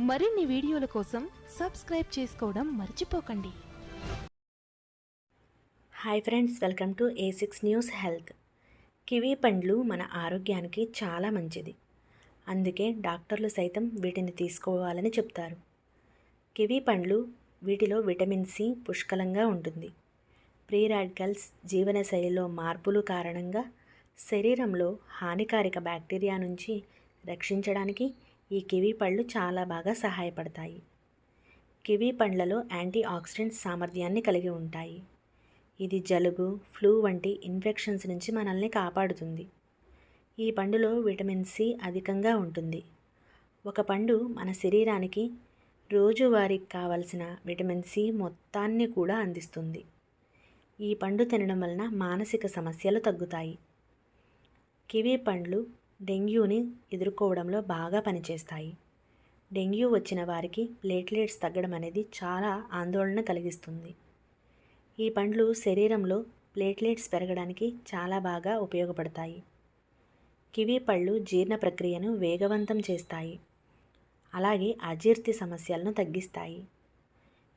మరిన్ని వీడియోల కోసం సబ్స్క్రైబ్ చేసుకోవడం మర్చిపోకండి. Hi friends welcome to A six news health kiwi పండ్లు మన ఆరోగ్యానికి చాలా మంచిది. అందుకే డాక్టర్లు సైతం వీటిని తీసుకోవాలని చెప్తారు. కివీ పండ్లు వీటిలో విటమిన్ సి పుష్కలంగా ఉంటుంది. ప్రీ రాడికల్స్ జీవనశైలిలో మార్పులు కారణంగా శరీరంలో హానికారక బ్యాక్టీరియా నుంచి రక్షించడానికి ఈ కివీ పళ్ళు చాలా బాగా సహాయపడతాయి. కివీ పండ్లలో యాంటీ ఆక్సిడెంట్స్ సామర్థ్యాన్ని కలిగి ఉంటాయి. ఇది జలుబు ఫ్లూ వంటి ఇన్ఫెక్షన్స్ నుంచి మనల్ని కాపాడుతుంది. ఈ పండులో విటమిన్ సి అధికంగా ఉంటుంది. ఒక పండు మన శరీరానికి రోజువారీకి కావలసిన విటమిన్ సి మొత్తాన్ని కూడా అందిస్తుంది. ఈ పండు తినడం వలన మానసిక సమస్యలు తగ్గుతాయి. కివీ పండ్లు డెంగ్యూని ఎదుర్కోవడంలో బాగా పనిచేస్తాయి. డెంగ్యూ వచ్చిన వారికి ప్లేట్లెట్స్ తగ్గడం అనేది చాలా ఆందోళన కలిగిస్తుంది. ఈ పండ్లు శరీరంలో ప్లేట్లెట్స్ పెరగడానికి చాలా బాగా ఉపయోగపడతాయి. కివీ పళ్ళు జీర్ణ ప్రక్రియను వేగవంతం చేస్తాయి. అలాగే అజీర్తి సమస్యలను తగ్గిస్తాయి.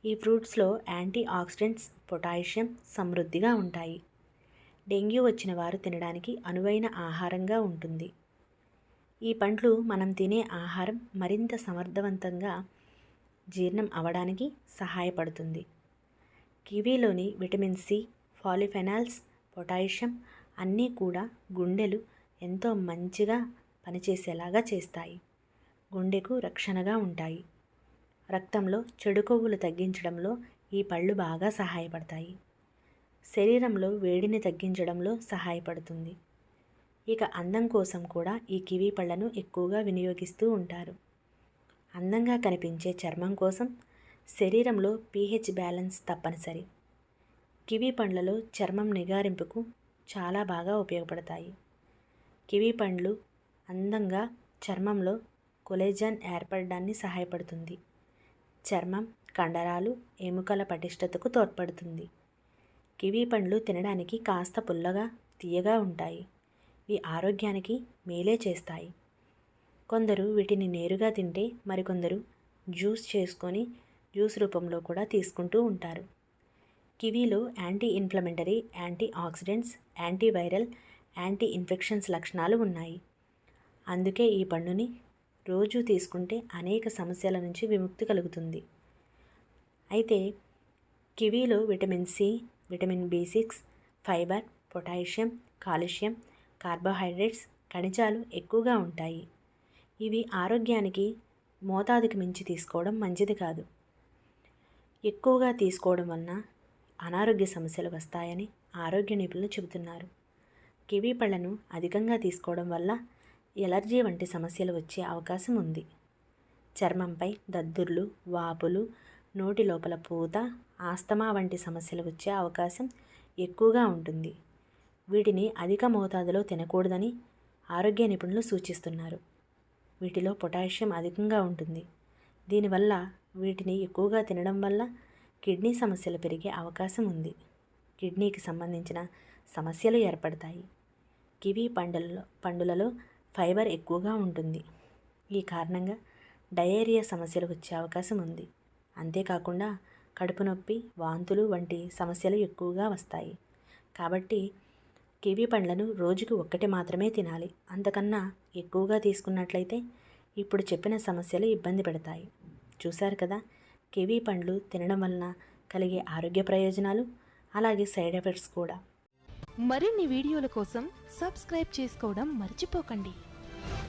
ఈ ఫ్రూట్స్లో యాంటీ ఆక్సిడెంట్స్ పొటాషియం సమృద్ధిగా ఉంటాయి. డెంగ్యూ వచ్చిన వారు తినడానికి అనువైన ఆహారంగా ఉంటుంది. ఈ పండ్లు మనం తినే ఆహారం మరింత సమర్థవంతంగా జీర్ణం అవడానికి సహాయపడుతుంది. కివీలోని విటమిన్ సి పాలిఫెనాల్స్ పొటాషియం అన్నీ కూడా గుండెలు ఎంతో మంచిగా పనిచేసేలాగా చేస్తాయి. గుండెకు రక్షణగా ఉంటాయి. రక్తంలో చెడు కొవ్వులు తగ్గించడంలో ఈ పళ్ళు బాగా సహాయపడతాయి. శరీరంలో వేడిని తగ్గించడంలో సహాయపడుతుంది. ఇక అందం కోసం కూడా ఈ కివీ పళ్ళను ఎక్కువగా వినియోగిస్తూ ఉంటారు. అందంగా కనిపించే చర్మం కోసం శరీరంలో పీహెచ్ బ్యాలెన్స్ తప్పనిసరి. కివీ పండ్లలో చర్మం నిగారింపుకు చాలా బాగా ఉపయోగపడతాయి. కివీ పండ్లు అందంగా చర్మంలో కొలేజన్ ఏర్పడడాన్ని సహాయపడుతుంది. చర్మం కండరాలు ఎముకల పటిష్టతకు తోడ్పడుతుంది. కివీ పండ్లు తినడానికి కాస్త పుల్లగా తీయగా ఉంటాయి. ఇవి ఆరోగ్యానికి మేలే చేస్తాయి. కొందరు వీటిని నేరుగా తింటే మరికొందరు జ్యూస్ చేసుకొని జ్యూస్ రూపంలో కూడా తీసుకుంటూ ఉంటారు. కివీలో anti inflammatory anti oxidants antiviral anti infections లక్షణాలు ఉన్నాయి. అందుకే ఈ పండుని రోజు తీసుకుంటే అనేక సమస్యల నుంచి విముక్తి కలుగుతుంది. అయితే కివీలో vitamin C vitamin B six fibre potassium calcium carbohydrates ఖనిజాలు ఎక్కువగా ఉంటాయి. ఇవి ఆరోగ్యానికి మోతాదుకి మించి తీసుకోవడం మంచిది కాదు. ఎక్కువగా తీసుకోవడం వలన అనారోగ్య సమస్యలు వస్తాయని ఆరోగ్య నిపుణులు చెబుతున్నారు. కివీ పళ్ళను అధికంగా తీసుకోవడం వల్ల ఎలర్జీ వంటి సమస్యలు వచ్చే అవకాశం ఉంది. చర్మంపై దద్దుర్లు వాపులు నోటి లోపల పూత ఆస్తమా వంటి సమస్యలు వచ్చే అవకాశం ఎక్కువగా ఉంటుంది. వీటిని అధిక మోతాదులో తినకూడదని ఆరోగ్య నిపుణులు సూచిస్తున్నారు. వీటిలో పొటాషియం అధికంగా ఉంటుంది. దీనివల్ల వీటిని ఎక్కువగా తినడం వల్ల కిడ్నీ సమస్యలు పెరిగే అవకాశం ఉంది. కిడ్నీకి సంబంధించిన సమస్యలు ఏర్పడతాయి. కివీ పండులలో పండులలో ఫైబర్ ఎక్కువగా ఉంటుంది. ఈ కారణంగా డయేరియా సమస్యలు వచ్చే అవకాశం ఉంది. అంతేకాకుండా కడుపు నొప్పి వాంతులు వంటి సమస్యలు ఎక్కువగా వస్తాయి. కాబట్టి కివీ పండ్లను రోజుకు ఒక్కటి మాత్రమే తినాలి. అంతకన్నా ఎక్కువగా తీసుకున్నట్లయితే ఇప్పుడు చెప్పిన సమస్యలు ఇబ్బంది పెడతాయి. చూశారు కదా కివీ పండ్లు తినడం వలన కలిగే ఆరోగ్య ప్రయోజనాలు అలాగే సైడ్ ఎఫెక్ట్స్ కూడా. మరిన్ని వీడియోల కోసం సబ్స్క్రైబ్ చేసుకోవడం మర్చిపోకండి.